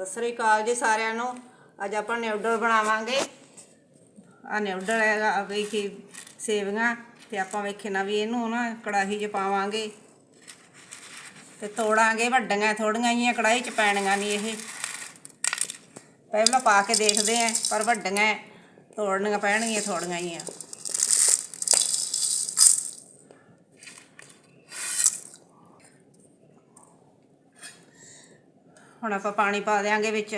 ਸਤਿ ਸ੍ਰੀ ਅਕਾਲ ਜੀ ਸਾਰਿਆਂ ਨੂੰ। ਅੱਜ ਆਪਾਂ ਨਿਊਡਲ ਬਣਾਵਾਂਗੇ। ਆ ਨਿਊਡਲ ਹੈਗਾ ਵੇਖੀ ਸੇਵੀਆਂ, ਤੇ ਆਪਾਂ ਵੇਖੇ ਨਾ ਵੀ ਇਹਨੂੰ ਨਾ ਕੜਾਹੀ 'ਚ ਪਾਵਾਂਗੇ। ਤੇ ਤੋੜਾਂਗੇ ਵੱਡੀਆਂ, ਥੋੜੀਆਂ ਜੀਆਂ ਕੜਾਹੀ 'ਚ ਪੈਣੀਆਂ ਨਹੀਂ ਇਹ। ਪਹਿਲਾਂ ਪਾ ਕੇ ਦੇਖਦੇ ਆਂ, ਪਰ ਵੱਡੀਆਂ ਤੋੜਨੀਆਂ ਪੈਣਗੀਆਂ, ਥੋੜੀਆਂ ਜੀਆਂ ਹੁਣ ਆਪਾਂ ਪਾਣੀ ਪਾ ਦਿਆਂਗੇ ਵਿੱਚ।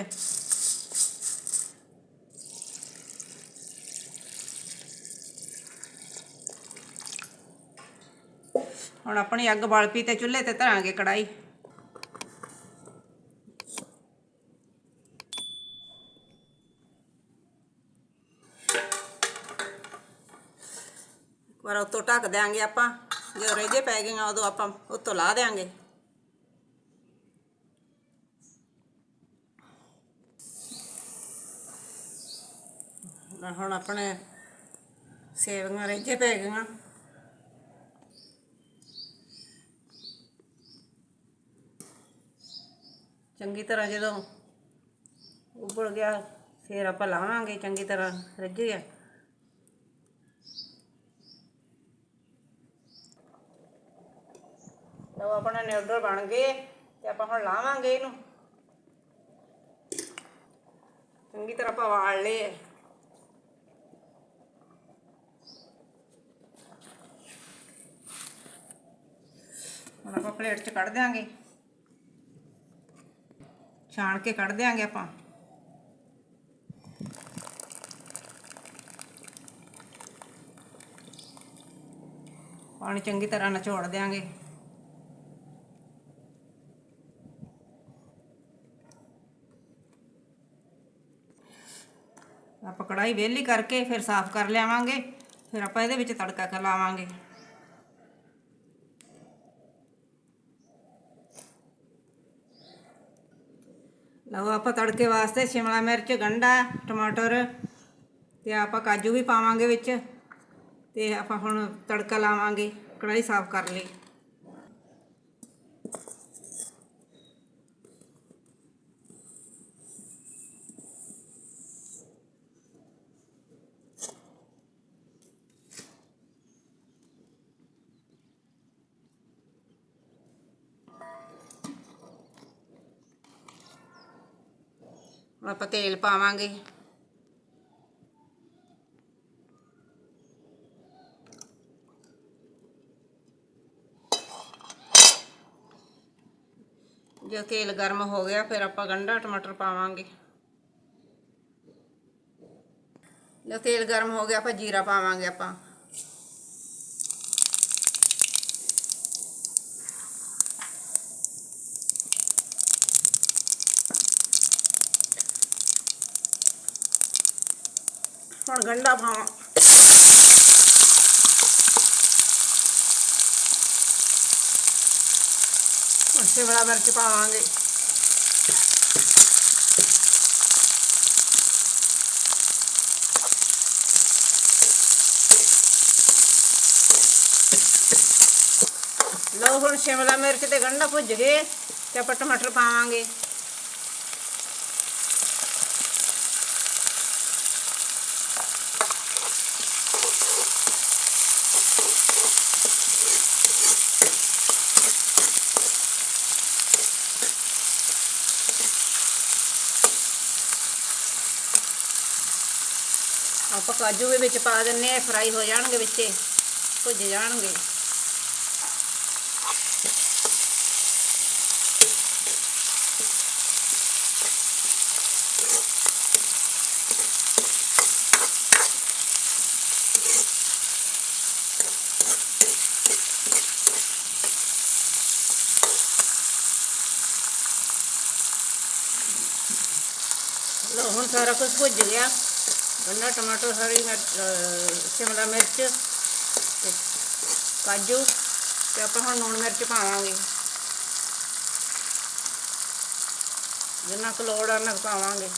ਹੁਣ ਆਪਣੀ ਅੱਗ ਬਾਲ ਪੀ ਤੇ ਚੁੱਲ੍ਹੇ ਤੇ ਧਰਾਂਗੇ ਕੜਾਈ ਇੱਕ ਵਾਰ ਉੱਤੋਂ ਢੱਕ ਦਿਆਂਗੇ ਆਪਾਂ। ਜਦੋਂ ਰੇਜੇ ਪੈ ਗਈਆਂ, ਉਦੋਂ ਆਪਾਂ ਉੱਤੋਂ ਲਾ ਦਿਆਂਗੇ ਨਾ ਹੁਣ ਆਪਣੇ ਸੇਵੀਆਂ ਰੇਜੇ ਪੈ ਗਈਆਂ। ਚੰਗੀ ਤਰ੍ਹਾਂ ਜਦੋਂ ਉਬਲ ਗਿਆ, ਫਿਰ ਆਪਾਂ ਲਾਵਾਂਗੇ, ਚੰਗੀ ਤਰ੍ਹਾਂ ਰਿੱਝ ਗਿਆ ਲਓ, ਆਪਣਾ ਨਿਊਡਲ ਬਣ ਗਏ ਤੇ ਆਪਾਂ ਹੁਣ ਲਾਵਾਂਗੇ ਇਹਨੂੰ। ਚੰਗੀ ਤਰ੍ਹਾਂ ਆਪਾਂ ਵਾਲ ਲਏ ਹੁਣ ਆਪਾਂ ਪਲੇਟ 'ਚ ਕੱਢ ਦਿਆਂਗੇ। ਛਾਣ ਕੇ ਕੱਢ ਦਿਆਂਗੇ ਆਪਾਂ। ਪਾਣੀ ਚੰਗੀ ਤਰ੍ਹਾਂ ਨਚੋੜ ਦਿਆਂਗੇ। ਆਪਾਂ ਕੜਾਈ ਵਿਹਲੀ ਕਰਕੇ ਫਿਰ ਸਾਫ਼ ਕਰ ਲਿਆਵਾਂਗੇ। ਫਿਰ ਆਪਾਂ ਇਹਦੇ ਵਿੱਚ ਤੜਕਾ ਕਰ ਲਾਵਾਂਗੇ। ਲਓ ਆਪਾਂ ਤੜਕੇ ਵਾਸਤੇ ਸ਼ਿਮਲਾ ਮਿਰਚ ਗੰਢਾ ਟਮਾਟਰ ਤੇ ਆਪਾਂ ਕਾਜੂ ਵੀ ਪਾਵਾਂਗੇ ਵਿੱਚ ਤੇ ਆਪਾਂ ਹੁਣ ਤੜਕਾ ਲਾਵਾਂਗੇ ਕੜਾਈ ਸਾਫ਼ ਕਰ ਲਈ। ਹੁਣ ਆਪਾਂ ਤੇਲ ਪਾਵਾਂਗੇ। ਜੇ ਤੇਲ ਗਰਮ ਹੋ ਗਿਆ, ਫਿਰ ਆਪਾਂ ਗੰਢਾ ਟਮਾਟਰ ਪਾਵਾਂਗੇ। ਜੇ ਤੇਲ ਗਰਮ ਹੋ ਗਿਆ, ਆਪਾਂ ਜੀਰਾ ਪਾਵਾਂਗੇ ਆਪਾਂ। ਹੁਣ ਗੰਢਾ ਪਾਵਾਂ। ਹੁਣ ਸ਼ਿਮਲਾ ਮਿਰਚ ਪਾਵਾਂਗੇ। ਲਓ ਹੁਣ ਸ਼ਿਮਲਾ ਮਿਰਚ ਤੇ ਗੰਢਾ ਭੁੱਜ ਗਏ ਤੇ ਆਪਾਂ ਟਮਾਟਰ ਪਾਵਾਂਗੇ। ਆਪਾਂ ਕਾਜੂ ਵੀ ਵਿੱਚ ਪਾ ਦਿੰਨੇ ਆ ਫਰਾਈ ਹੋ ਜਾਣਗੇ ਵਿੱਚੇ, ਭੁੱਜ ਜਾਣਗੇ। ਲਓ, ਹੁਣ ਸਾਰਾ ਕੁਝ ਭੁੱਜ ਗਿਆ। ਗੰਡਾ ਟਮਾਟਰ ਹਰੀ ਮਿਰਚ ਅਹ ਸ਼ਿਮਲਾ ਮਿਰਚ ਤੇ ਕਾਜੂ ਤੇ ਆਪਾਂ ਹੁਣ ਲੂਣ ਮਿਰਚ ਪਾਵਾਂਗੇ ਜਿੰਨਾ ਕੁ ਲੋੜ ਆ ਉਹਨਾਂ ਕੁ ਪਾਵਾਂਗੇ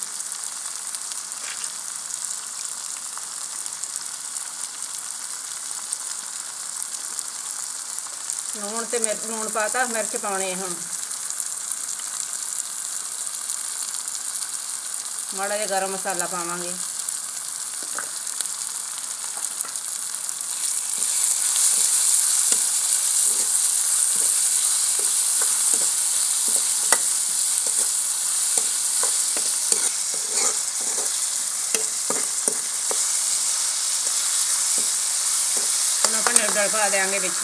ਲੂਣ ਤੇ ਮਿਰਚ ਲੂਣ ਪਾਤਾ ਮਿਰਚ ਪਾਉਣੇ ਆ ਹੁਣ ਮਾੜਾ ਜਿਹਾ ਗਰਮ ਮਸਾਲਾ ਪਾਵਾਂਗੇ ਹੁਣ ਆਪਾਂ ਪਾ ਦੇਾਂਗੇ ਵਿੱਚ।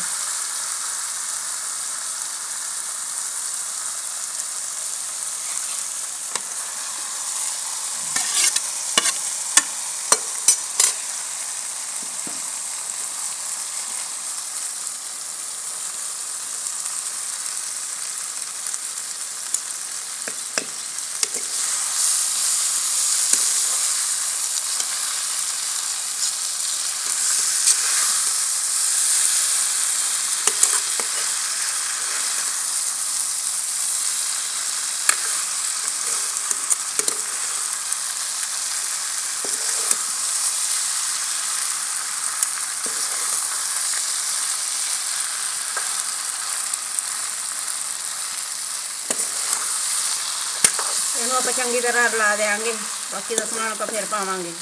ਇਹਨੂੰ ਆਪਾਂ ਚੰਗੀ ਤਰ੍ਹਾਂ ਰਲਾ ਦੇਾਂਗੇ ਬਾਕੀ ਦਾ ਸਮਾਨ ਆਪਾਂ ਫਿਰ ਪਾਵਾਂਗੇ।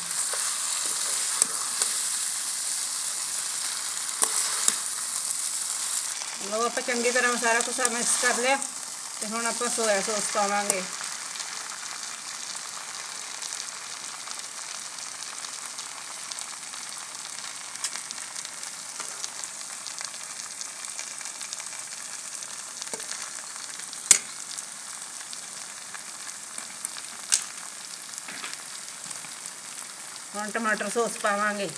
ਲੋ ਆਪਾਂ ਚੰਗੀ ਤਰ੍ਹਾਂ ਸਾਰਾ ਕੁਝ ਮਿਕਸ ਕਰ ਲਿਆ ਤੇ ਹੁਣ ਆਪਾਂ ਸੋਇਆ ਸੌਸ ਪਾਵਾਂਗੇ। ਹੁਣ ਟਮਾਟਰ ਸੌਸ ਪਾਵਾਂਗੇ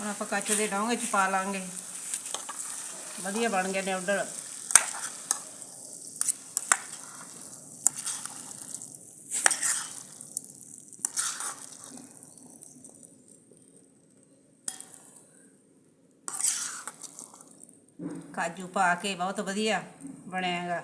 ਹੁਣ ਆਪਾਂ ਕੱਚ ਦੇ ਡੋਂਗੇ ਚ ਪਾ ਲਾਂਗੇ। ਵਧੀਆ ਬਣ ਗਏ ਨਿਊਡਲ ਕਾਜੂ ਪਾ ਕੇ ਬਹੁਤ ਵਧੀਆ ਬਣਿਆ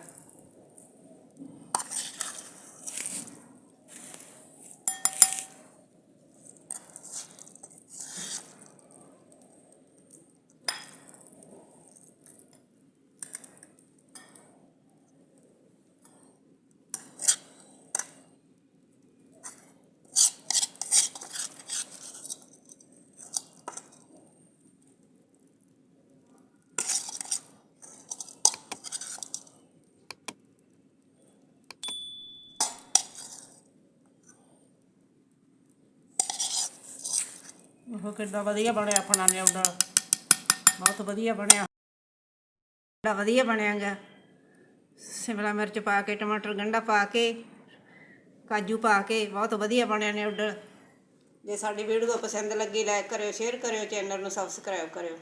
ਹੈਗਾ ਉਹ ਕਿੱਡਾ ਵਧੀਆ ਬਣਿਆ ਆਪਣਾ ਨਿਊਡਲ। ਬਹੁਤ ਵਧੀਆ ਬਣਿਆ। ਬੜਾ ਵਧੀਆ ਬਣਿਆਗਾ। ਸ਼ਿਮਲਾ ਮਿਰਚ ਪਾ ਕੇ, ਟਮਾਟਰ ਗੰਢਾ ਪਾ ਕੇ, ਕਾਜੂ ਪਾ ਕੇ, ਬਹੁਤ ਵਧੀਆ ਬਣਿਆ ਨਿਊਡਲ। ਜੇ ਸਾਡੀ ਵੀਡੀਓ ਪਸੰਦ ਲੱਗੀ ਲਾਈਕ ਕਰਿਓ ਸ਼ੇਅਰ ਕਰਿਓ ਚੈਨਲ ਨੂੰ ਸਬਸਕ੍ਰਾਈਬ ਕਰਿਓ।